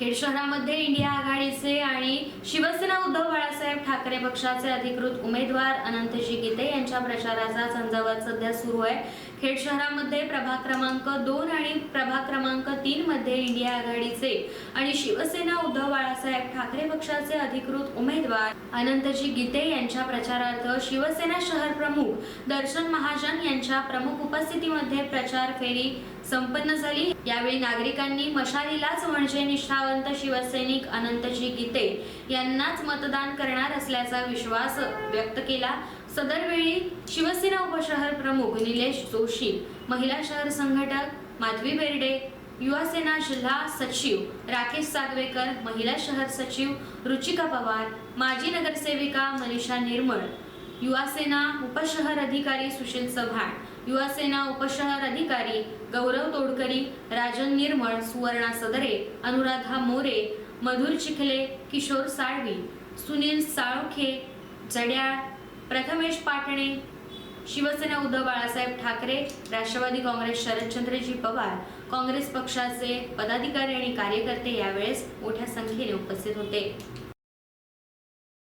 खेड शहरामध्ये इंडिया आघाडीचे आणि शिवसेना उद्धव बाळासाहेब ठाकरे पक्षाचे अधिकृत उमेदवार अनंतजी गीते यांच्या प्रचाराचा झंझावात सध्या सुरू आहे. खेड शहरामध्ये प्रभाग क्रमांक दोन आणि प्रभाग क्रमांक तीन मध्ये इंडिया आघाडीचे आणि शिवसेना उद्धव बाळासाहेब ठाकरे पक्षाचे अधिकृत उमेदवार अनंतजी गीते यांच्या प्रचारार्थ शिवसेना शहर प्रमुख दर्शन महाजन यांच्या प्रमुख उपस्थितीमध्ये प्रचार फेरी संपन्न झाली. यावेळी नागरिकांनी मशालीलाच म्हणजे निष्ठावंत शिवसैनिक अनंतजी गीते यांनाच मतदान करणार असल्याचा विश्वास व्यक्त केला. सदरवेळी शिवसेना उपशहर प्रमुख निलेश जोशी महिला शहर संघटक माधवी बेर्डे युवा सेना जिल्हा सचिव राकेश सागवेकर महिला शहर सचिव रुचिका पवार माजी नगरसेविका मनीषा निर्मळ युवा सेना उपशहर अधिकारी सुशील चव्हाण युवासेना उपशहर अधिकारी गौरव तोडकरी राजन निर्मळ सुवर्णा सदरे अनुराधा मोरे मधुर चिखले किशोर साळवी सुनील साळोखे जड्याळ प्रथमेश पाटणे शिवसेना उद्धव बाळासाहेब ठाकरे राष्ट्रवादी काँग्रेस शरदचंद्रजी पवार काँग्रेस पक्षाचे पदाधिकारी आणि कार्यकर्ते यावेळेस मोठ्या संख्येने उपस्थित होते.